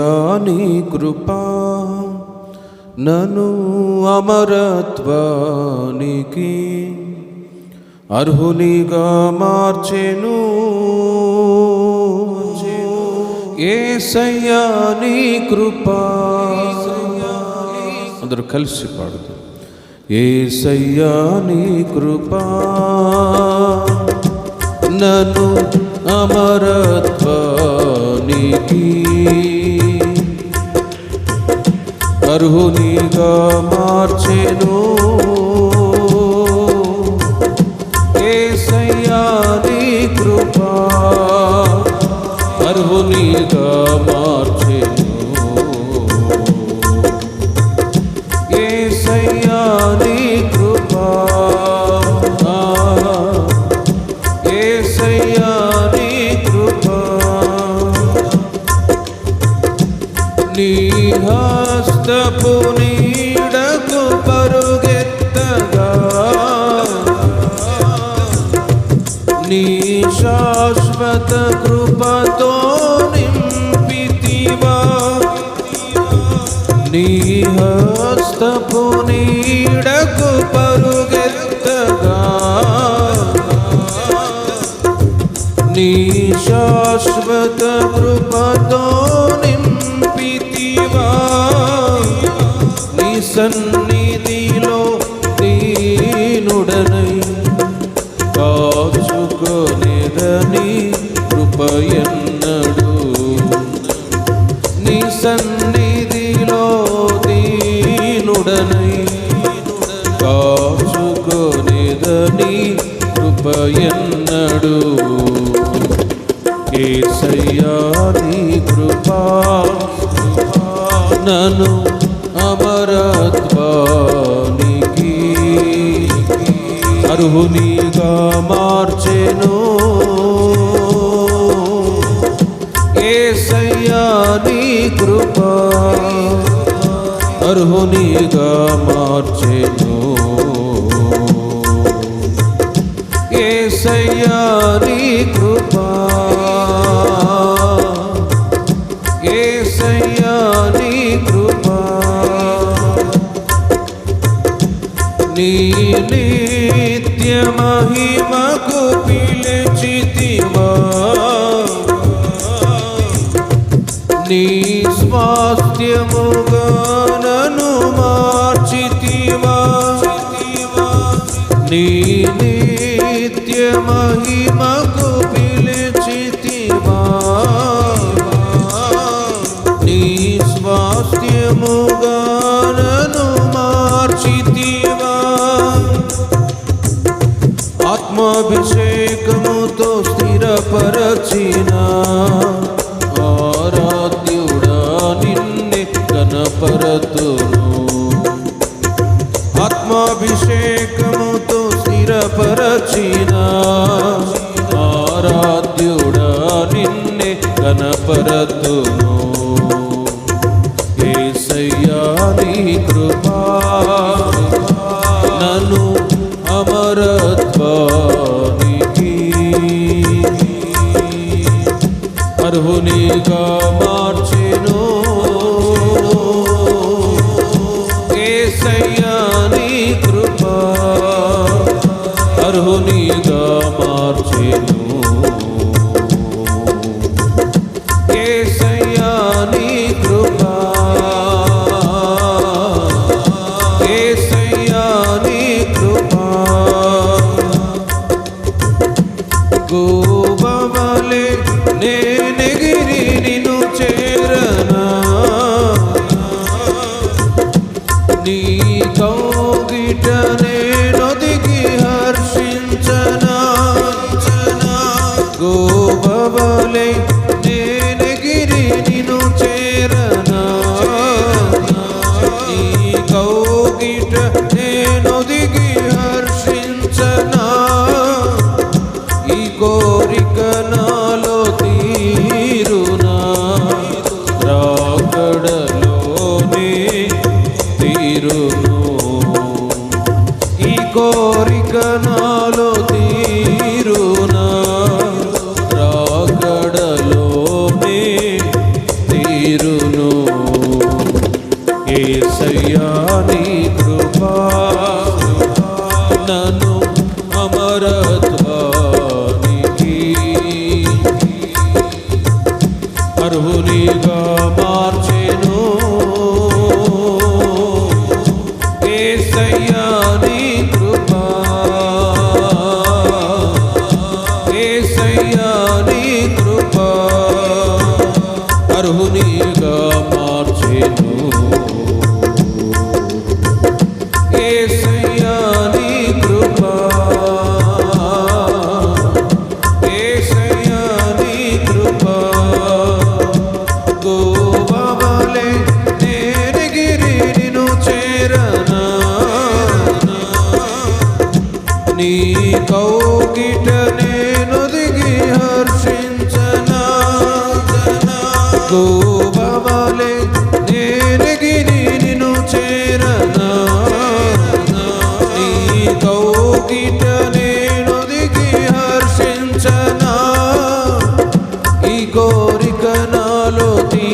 నీ కృపా నను అమరత్వానికి అర్హునిగా మార్చెను. ఏసయ్యా నీ కృపా. అందరూ కలిసి పాడుతూ ఏసయ్యా నీ కృపా నను అమరత్వానికి అర్హునిగా మార్చెను. ఏసయ్యా హస్తపు నీడకు పరుగెత్తగా. నీ శాశ్వత కృపతో నింపితివా. నీ హస్తపు నీడకు పరుగెత్తగా. నీ శాశ్వత కృపతో నింపితివా. సన్నిధిలో దీనుడనై కాచుకొనిదని కృపయన్నడు. నీ సన్నిధిలో దీనుడనై కాచుకొనిదని కృపయన్నడు. ఏసయ్యా నీ కృపా నను అమరత్వానికి అర్హునిగా మార్చెను ఏసయ్యా నీ కృపా అర్హునిగా మార్చెను ఏసయ్యా నీ కృపా ఏసయ్యా నీ మహిమకు పిలిచితివా నీ స్వాస్థ్యముగా నన్ను మార్చితివా నీ నిత్య మహిమకు పిలిచితివా ఆత్మాభిషేకముతో స్థిరపరచిన ఆరాధ్యుడా నిన్నే కనపరతును ఆత్మాభిషేకముతో స్థిరపరచిన ఆరాధ్యుడా నిన్నే కనపరతును ఏసయ్యా నీ కృపా Esse తీరును. ఏసయ్యా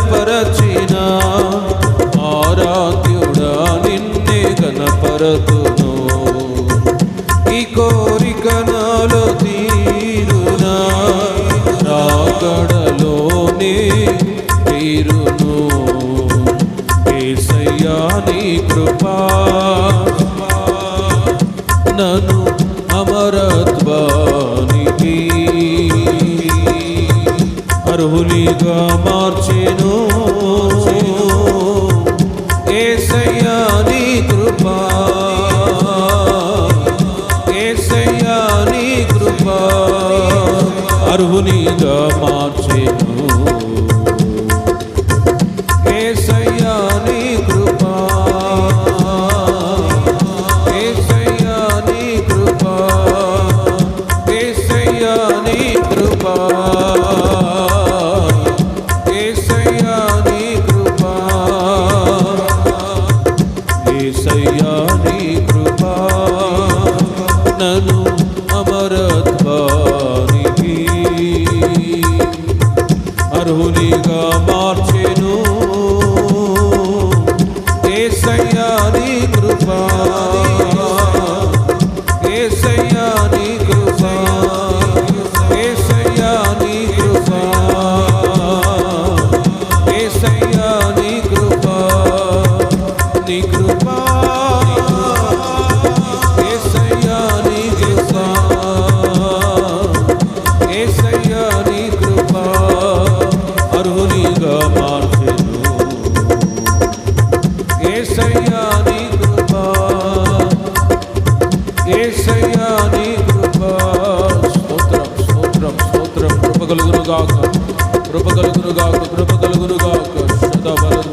గణపరచిన ఆరాధ్యుడా నిన్నే గణపరతును. ఈ కోరిక నాలో తీరునా రాగడలోనే తీరును. ఏసయ్యా కృపా నను అమరత్వానికి అర్హులిగా మార్చిన. ਪ੍ਰਭ ਕਲ ਗੁਰੂ ਗਾਉ ਕੋ ਸਦਾ ਬਲ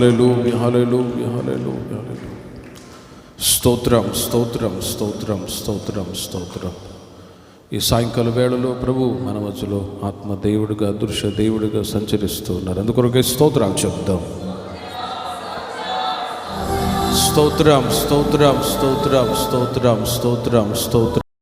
హలెలూయ హలెలూయ హలెలూయ హలెలూయ స్తోత్రం స్తోత్రం స్తోత్రం స్తోత్రం స్తోత్రం ఈ సాయంకాల వేళలో ప్రభు మన మధ్యలో ఆత్మ దేవుడిగా దృశ్య దేవుడిగా సంచరిస్తూ ఉన్నారు. అందుకొరకే స్తోత్రం చెప్దాం. స్తోత్రం స్తోత్రం స్తోత్రం స్తోత్రం స్తోత్రం స్తోత్రం స్తోత్రం.